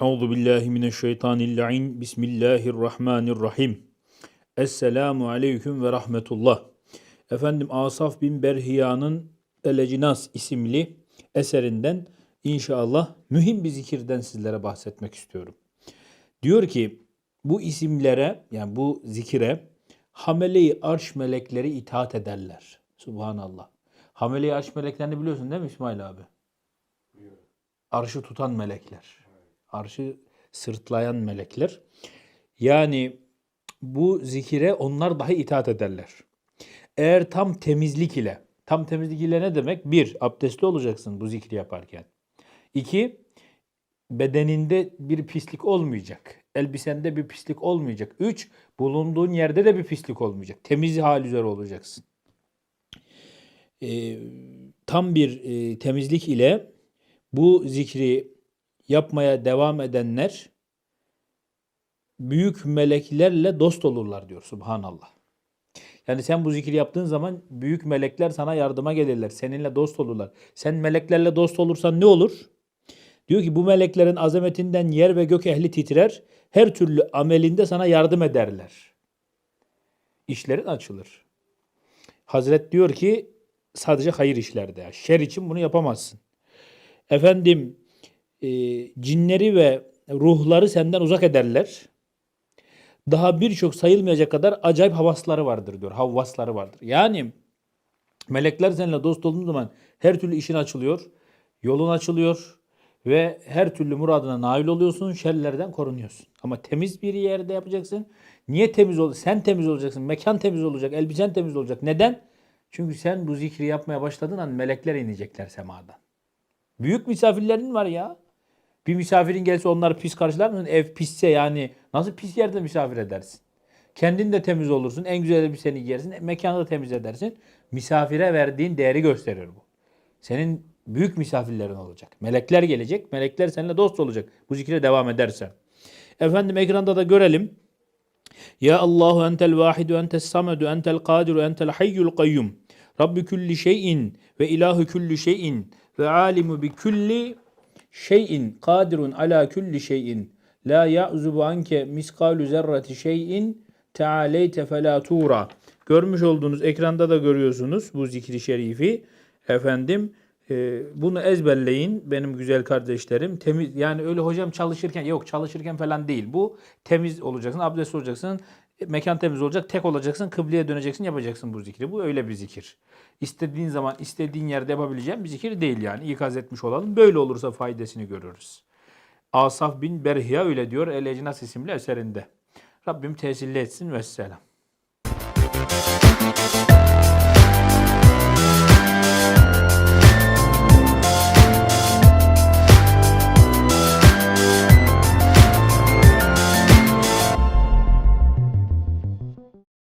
Euzu billahi mineşşeytanirracim. Bismillahirrahmanirrahim. Esselamu aleyküm ve rahmetullah. Efendim Asaf bin Berhiya'nın Elecinas isimli eserinden inşallah mühim bir zikirden sizlere bahsetmek istiyorum. Diyor ki bu isimlere yani bu zikire hamele-i arş melekleri itaat ederler. Subhanallah. Hamele-i arş meleklerini biliyorsun değil mi İsmail abi? Arşı tutan melekler. Arşı sırtlayan melekler. Yani bu zikire onlar daha itaat ederler. Eğer tam temizlik ile, tam temizlik ile ne demek? Bir, abdestli olacaksın bu zikri yaparken. İki, bedeninde bir pislik olmayacak. Elbisende bir pislik olmayacak. Üç, bulunduğun yerde de bir pislik olmayacak. Temiz hal üzere olacaksın. Ee, tam bir e, temizlik ile bu zikri yapmaya devam edenler büyük meleklerle dost olurlar diyor Subhanallah. Yani sen bu zikri yaptığın zaman büyük melekler sana yardıma gelirler. Seninle dost olurlar. Sen meleklerle dost olursan ne olur? Diyor ki bu meleklerin azametinden yer ve gök ehli titrer. Her türlü amelinde sana yardım ederler. İşlerin açılır. Hazret diyor ki sadece hayır işlerde. Şer için bunu yapamazsın. Efendim e, cinleri ve ruhları senden uzak ederler. Daha birçok sayılmayacak kadar acayip havasları vardır diyor. Havvasları vardır. Yani melekler seninle dost olduğun zaman her türlü işin açılıyor. Yolun açılıyor ve her türlü muradına nail oluyorsun. Şerlerden korunuyorsun. Ama temiz bir yerde yapacaksın. Niye temiz ol? Sen temiz olacaksın. Mekan temiz olacak. Elbisen temiz olacak. Neden? Çünkü sen bu zikri yapmaya başladığın an melekler inecekler semadan. Büyük misafirlerin var ya. Bir misafirin gelse onları pis karşılar mısın? Ev pisse yani nasıl pis yerde misafir edersin? Kendin de temiz olursun. En güzel elbiseni giyersin. Mekanı da temiz edersin. Misafire verdiğin değeri gösterir bu. Senin büyük misafirlerin olacak. Melekler gelecek. Melekler seninle dost olacak. Bu zikre devam edersen. Efendim ekranda da görelim. Ya Allahu entel vahidu entes samedu entel kadiru entel hayyul kayyum. Rabbi kulli şeyin ve ilahu kulli şeyin ve alimu bi kulli şeyin kadirun ala kulli şeyin la ya'zubu anke miskalu zerreti şeyin tealeyte felâ tura. Görmüş olduğunuz ekranda da görüyorsunuz bu zikri şerifi. Efendim e, bunu ezberleyin benim güzel kardeşlerim. Temiz yani öyle hocam çalışırken yok çalışırken falan değil. Bu temiz olacaksın, abdest olacaksın, mekan temiz olacak, tek olacaksın, kıbleye döneceksin, yapacaksın bu zikri. Bu öyle bir zikir. İstediğin zaman, istediğin yerde yapabileceğin bir zikir değil yani. İkaz etmiş olalım. Böyle olursa faydasını görürüz. Asaf bin Berhiya öyle diyor El Ecnas isimli eserinde. Rabbim tesirli etsin ve selam.